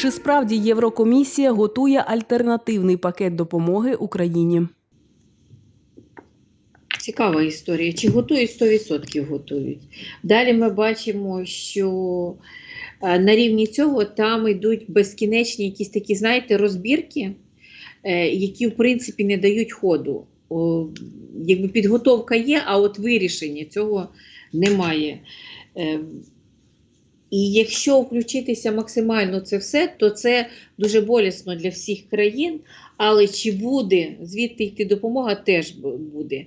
Чи справді Єврокомісія готує альтернативний пакет допомоги Україні? Цікава історія. Чи готують 100% готують. Далі ми бачимо, що е, на рівні цього там йдуть безкінечні якісь такі, знаєте, розбірки, е, які в принципі не дають ходу. Якби підготовка є, а от вирішення цього немає. І якщо включитися максимально це все, то це дуже болісно для всіх країн. Але чи буде звідти йти допомога, теж буде.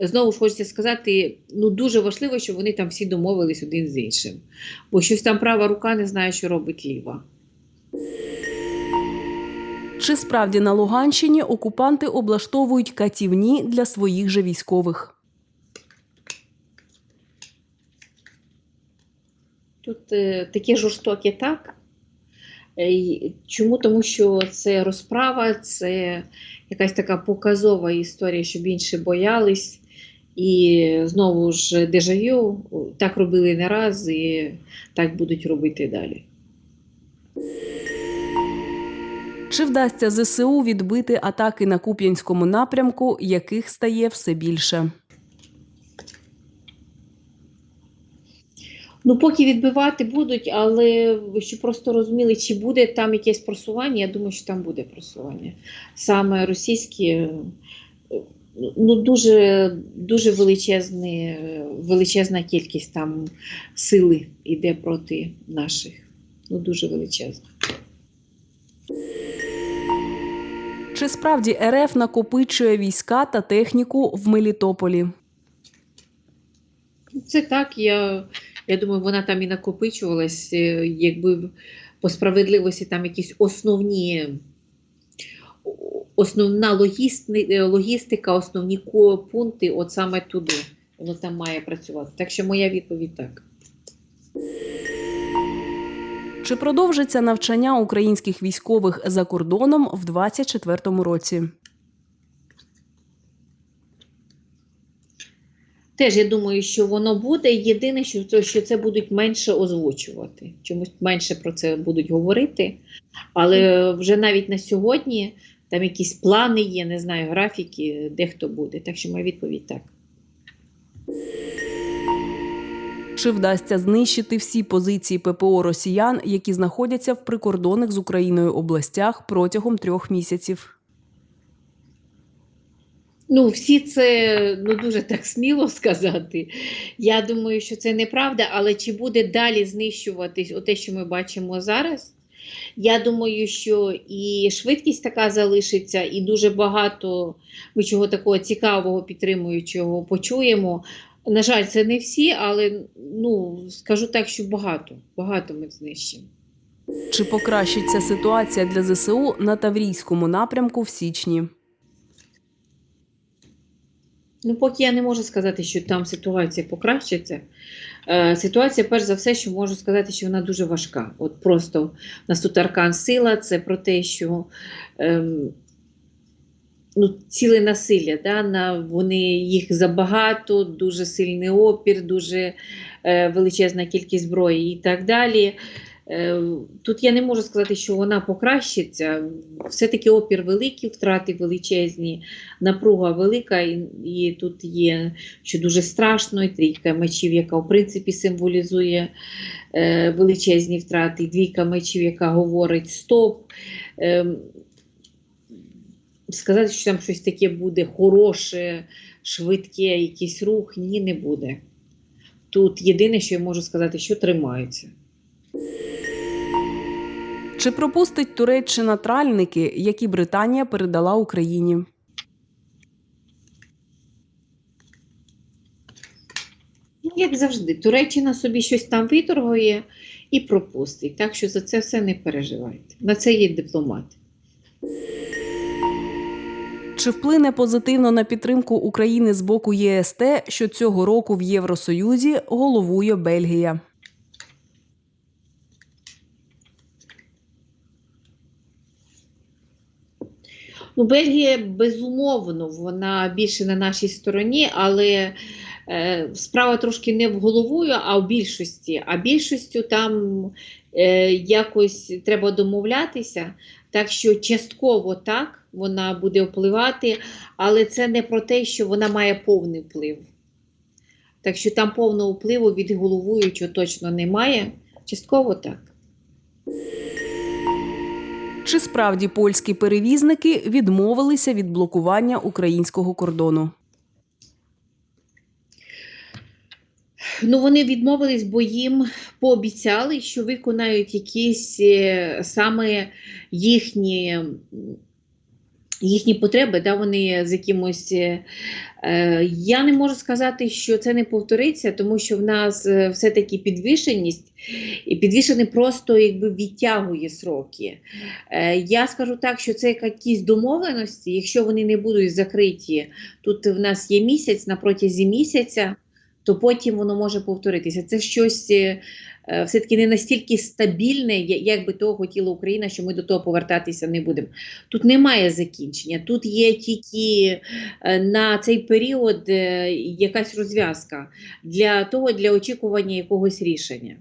Знову ж хочеться сказати, ну дуже важливо, щоб вони там всі домовились один з іншим. Бо щось там права рука не знає, що робить ліва. Чи справді на Луганщині окупанти облаштовують катівні для своїх же військових? Тут е, таке жорстоке так. Е, Чому? Тому що це розправа, це якась така показова історія, щоб інші боялись. І знову ж дежавю, так робили не раз і так будуть робити далі. Чи вдасться ЗСУ відбити атаки на Куп'янському напрямку, яких стає все більше? Ну, поки відбивати будуть, але щоб просто розуміли, чи буде там якесь просування, я думаю, що там буде просування. Саме російські, е, ну дуже, дуже величезні, величезна кількість там сили йде проти наших. Ну, дуже величезна. Чи справді РФ накопичує війська та техніку в Мелітополі? Це так, я, я думаю, вона там і накопичувалась, е, якби по справедливості там якісь основні, основна е, логістика, основні пункти, от саме туди. Воно там має працювати. Так що моя відповідь так. Чи продовжиться навчання українських військових за кордоном в 2024 році? Теж я думаю, що воно буде. Єдине, що, що це будуть менше озвучувати. Чомусь менше про це будуть говорити. Але вже навіть на сьогодні там якісь плани є, не знаю, графіки, де хто буде. Так що моя відповідь так. Чи вдасться знищити всі позиції ППО росіян, які знаходяться в прикордонних з Україною областях протягом трьох місяців? Ну, всі це ну, дуже так сміло сказати. Я думаю, що це неправда, але чи буде далі знищуватись те, що ми бачимо зараз? Я думаю, що і швидкість така залишиться, і дуже багато ми чого такого цікавого, підтримуючого почуємо. На жаль, це не всі, але ну, скажу так, що багато, багато ми знищимо. Чи покращиться ситуація для ЗСУ на Таврійському напрямку в січні? Ну, поки я не можу сказати, що там ситуація покращиться. Е, ситуація, перш за все, що можу сказати, що вона дуже важка. От просто у нас тут аркан сила, це про те, що ем, ну, ціле насилля, да, на, вони їх забагато, дуже сильний опір, дуже е, величезна кількість зброї і так далі. Е, Тут я не можу сказати, що вона покращиться. Все-таки опір великий, втрати величезні напруга велика, і, тут є що дуже страшно, і трійка мечів, яка в принципі символізує е, величезні втрати, і двійка мечів, яка говорить стоп. Е, сказати, що там щось таке буде хороше, швидке, якийсь рух, ні, не буде. Тут єдине, що я можу сказати, що тримаються. Чи пропустить Туреччина тральники, які Британія передала Україні? Ну, як завжди, Туреччина собі щось там виторгує і пропустить. Так що за це все не переживайте. На це є дипломат. Чи вплине позитивно на підтримку України з боку ЄС те, що цього року в Євросоюзі головує Бельгія? Ну, Бельгія, безумовно, вона більше на нашій стороні, але е, справа трошки не в головою, а в більшості. А більшістю там е, якось треба домовлятися. Так що частково так вона буде впливати, але це не про те, що вона має повний вплив. Так що там повного впливу від головуючого точно немає. Частково так. Чи справді польські перевізники відмовилися від блокування українського кордону? Ну, вони відмовились, бо їм пообіцяли, що виконають якісь е, саме їхні, їхні потреби, да, вони з якимось. е, е, я не можу сказати, що це не повториться, тому що в нас е, все-таки підвішеність, і підвішений просто якби відтягує сроки. Е, я скажу так, що це якісь домовленості, якщо вони не будуть закриті, тут в нас є місяць на протязі місяця то потім воно може повторитися. Це щось е, е, все-таки не настільки стабільне, як би того хотіла Україна, що ми до того повертатися не будемо. Тут немає закінчення, тут є тільки е, на цей період якась розв'язка для того, для очікування якогось рішення.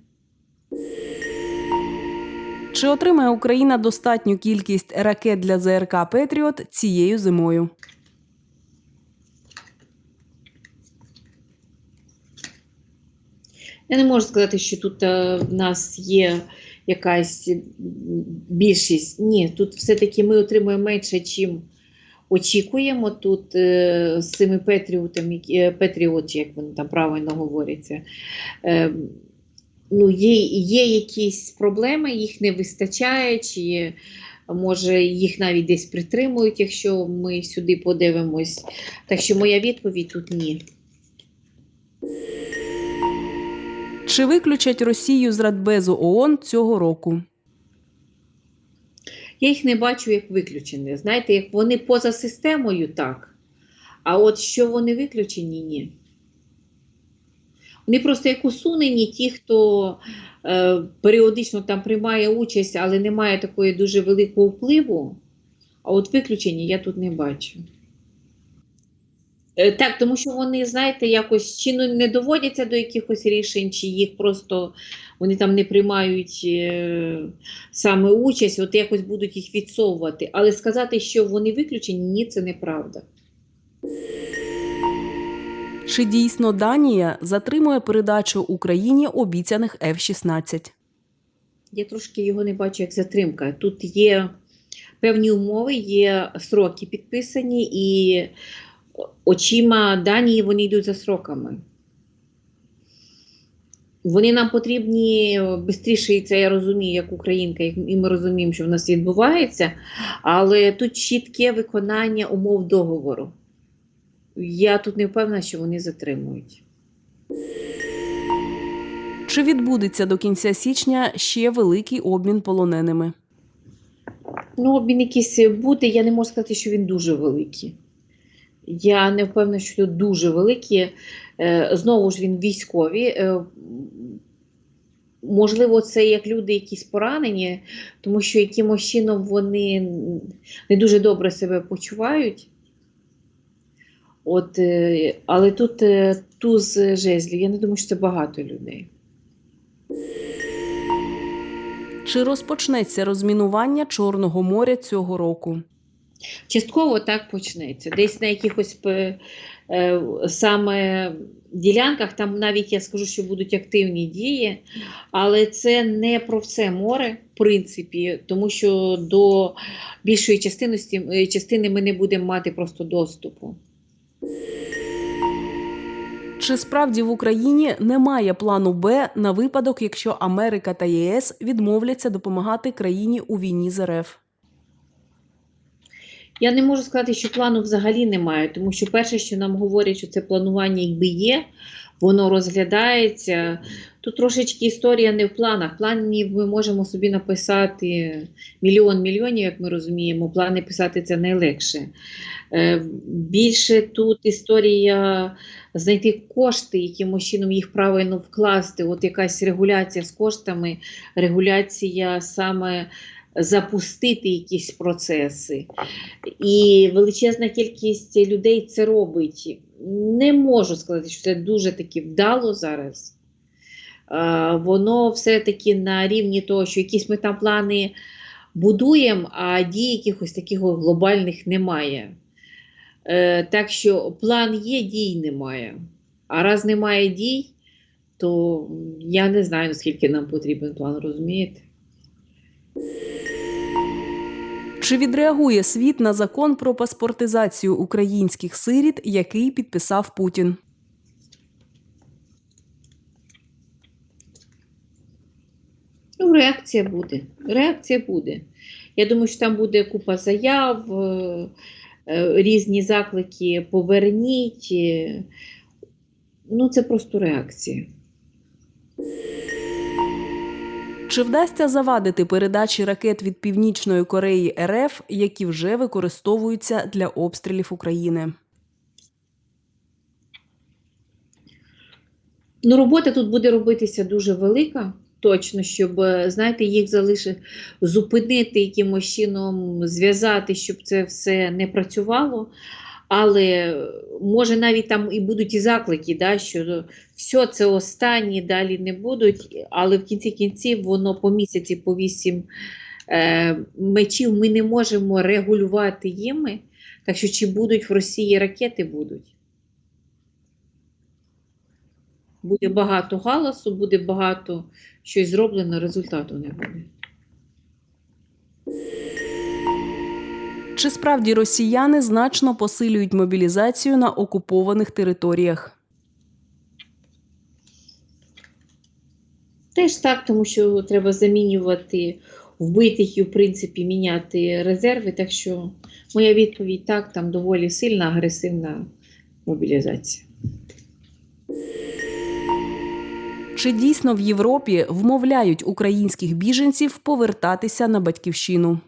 Чи отримає Україна достатню кількість ракет для ЗРК Петріот цією зимою? Я не можу сказати, що тут е, в нас є якась більшість. Ні, тут все-таки ми отримуємо менше, чим очікуємо. Тут е, з цими петріотами, які- е, як вони там правильно говоряться. Е, ну, є, є якісь проблеми, їх не вистачає, чи може їх навіть десь притримують, якщо ми сюди подивимось. Так що моя відповідь тут ні. Чи виключать Росію з Радбезу ООН цього року? Я їх не бачу як виключені. Знаєте, як вони поза системою, так. А от що вони виключені, ні. Вони просто як усунені ті, хто е, періодично там приймає участь, але не має такої дуже великого впливу. А от виключені я тут не бачу. Е, Так, тому що вони, знаєте, якось чи ну, не доводяться до якихось рішень, чи їх просто вони там не приймають е, саме участь, от якось будуть їх відсовувати. Але сказати, що вони виключені, ні, це неправда. Чи дійсно Данія затримує передачу Україні обіцяних F-16? Я трошки його не бачу як затримка. Тут є певні умови, є сроки підписані, і очима Данії вони йдуть за сроками. Вони нам потрібні швидше, і це я розумію, як українка, і ми розуміємо, що в нас відбувається, але тут чітке виконання умов договору. Я тут не впевнена, що вони затримують. Чи відбудеться до кінця січня ще великий обмін полоненими? Ну, обмін якийсь буде, я не можу сказати, що він дуже великий. Я не впевнена, що дуже великий. Е, Знову ж він військові. Е, Можливо, це як люди якісь поранені, тому що якимось чином вони не дуже добре себе почувають. От, е, але тут туз жезлів, я не думаю, що це багато людей. Чи розпочнеться розмінування Чорного моря цього року? Частково так почнеться. Десь на якихось е, е, саме ділянках, там навіть я скажу, що будуть активні дії, але це не про все море, в принципі, тому що до більшої частиності, е, частини ми не будемо мати просто доступу. Чи справді в Україні немає плану Б на випадок, якщо Америка та ЄС відмовляться допомагати країні у війні з РФ? Я не можу сказати, що плану взагалі немає, тому що перше, що нам говорять, що це планування якби є, воно розглядається. Тут трошечки історія не в планах. Планів ми можемо собі написати мільйон мільйонів, як ми розуміємо. Плани писати це найлегше. Е, Більше тут історія знайти кошти, якимось чином їх правильно вкласти. От якась регуляція з коштами, регуляція саме запустити якісь процеси. І величезна кількість людей це робить. не можу сказати, що це дуже таки вдало зараз. Воно все-таки на рівні того, що якісь ми там плани будуємо, а дій якихось таких глобальних немає. Е, Так що план є, дій немає. А раз немає дій, то я не знаю, наскільки нам потрібен план, розумієте? Чи відреагує світ на закон про паспортизацію українських сиріт, який підписав Путін? Ну, реакція буде. Реакція буде. Я думаю, що там буде купа заяв, е, е, різні заклики поверніть. е. Ну, це просто реакція. Чи вдасться завадити передачі ракет від Північної Кореї РФ, які вже використовуються для обстрілів України? Ну, робота тут буде робитися дуже велика, точно, щоб, е, знаєте, їх залишити, зупинити якимось чином, зв'язати, щоб це все не працювало. Але може навіть там і будуть і заклики, да, що все це останні, далі не будуть, але в кінці кінців воно по місяці, по вісім е, мечів ми не можемо регулювати їми. Так що чи будуть в Росії ракети будуть. Буде багато галасу, буде багато щось зроблено, результату не буде. Чи справді росіяни значно посилюють мобілізацію на окупованих територіях? Теж так, тому що треба замінювати вбитих і, в принципі, міняти резерви. Так що моя відповідь так, там доволі сильна, агресивна мобілізація. Чи дійсно в Європі вмовляють українських біженців повертатися на батьківщину?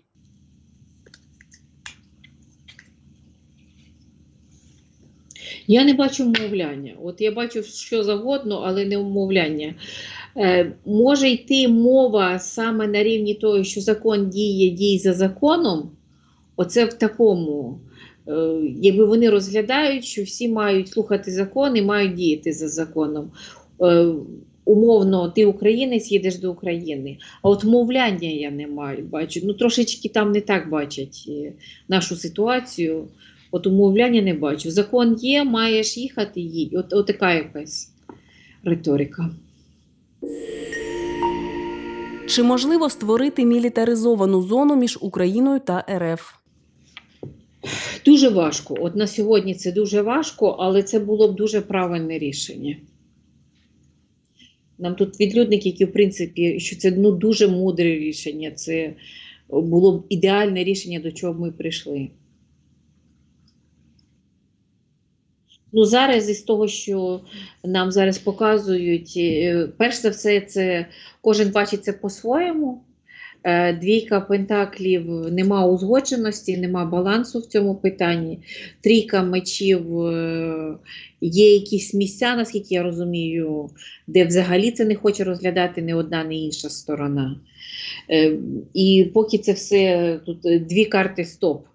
Я не бачу вмовляння. От я бачу що завгодно, але не вмовляння. Е, може йти мова саме на рівні того, що закон діє, дій за законом. Оце в такому. Е, якби вони розглядають, що всі мають слухати закон і мають діяти за законом. Е, умовно, ти українець, їдеш до України. А от мовляння я не маю бачу. Ну, трошечки там не так бачать е, нашу ситуацію. От умовляння не бачу. Закон є, маєш їхати, їдь. От, от така якась риторика. Чи можливо створити мілітаризовану зону між Україною та РФ? Дуже важко. От на сьогодні це дуже важко, але це було б дуже правильне рішення. Нам тут відлюдники, які, в принципі, що це ну, дуже мудре рішення, це було б ідеальне рішення, до чого ми прийшли. Ну, зараз із того, що нам зараз показують, е, перш за все, це кожен бачить це по-своєму. Е, Двійка пентаклів нема узгодженості, нема балансу в цьому питанні. Трійка мечів е, є якісь місця, наскільки я розумію, де взагалі це не хоче розглядати ні одна, ні інша сторона. І поки це все тут дві карти стоп.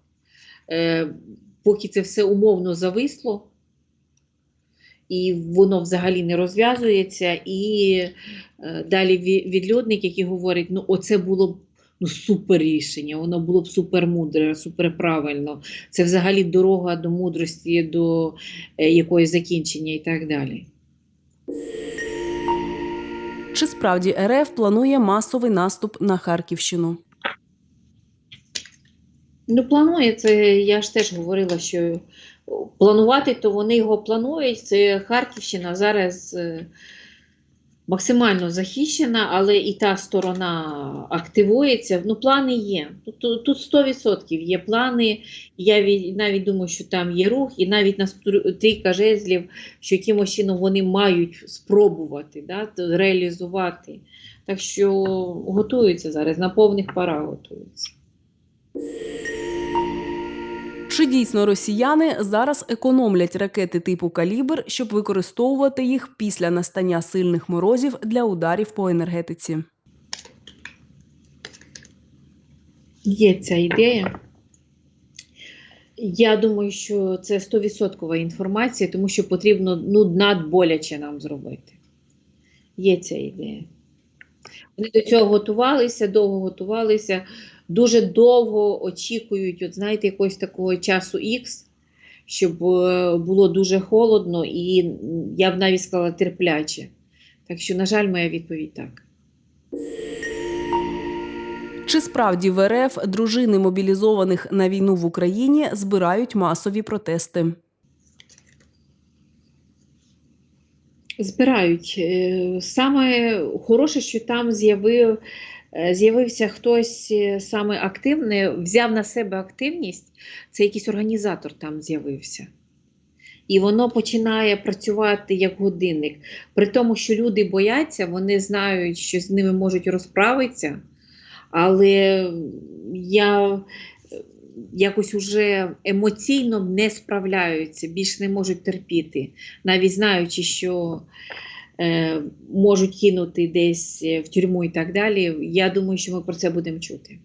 Поки це все умовно зависло, і воно взагалі не розв'язується. І е, далі ві- відлюдник, який говорить, ну оце було б ну, супер рішення, воно було б супер мудре, супер правильно. Це взагалі дорога до мудрості, до е, якоїсь закінчення і так далі. Чи справді РФ планує масовий наступ на Харківщину? Ну, планує це, я ж теж говорила, що планувати, то вони його планують. Це Харківщина зараз е, максимально захищена, але і та сторона активується. Ну, плани є. Тут, тут 100% є плани. Я навіть думаю, що там є рух, і навіть на трійка жезлів, що якимось чином вони мають спробувати да, реалізувати. Так що готуються зараз, на повних парах готуються. Чи дійсно росіяни зараз економлять ракети типу калібр, щоб використовувати їх після настання сильних морозів для ударів по енергетиці? Є ця ідея. Я думаю, що це 100% інформація, тому що потрібно ну, надболяче нам зробити. Є ця ідея. Вони до цього готувалися, довго готувалися, дуже довго очікують, от знаєте, якогось такого часу Х, щоб е, було дуже холодно і я б навіть сказала терпляче. Так що, на жаль, моя відповідь так. Чи справді в РФ дружини мобілізованих на війну в Україні збирають масові протести? Збирають. Е, Саме хороше, що там з'явив, з'явився хтось е, саме активний, взяв на себе активність, це якийсь організатор там з'явився. І воно починає працювати як годинник. При тому, що люди бояться, вони знають, що з ними можуть розправитися, але я е, якось уже емоційно не справляються, більш не можуть терпіти навіть знаючи, що е, можуть кинути десь е, в тюрму і так далі, я думаю, що ми про це будемо чути.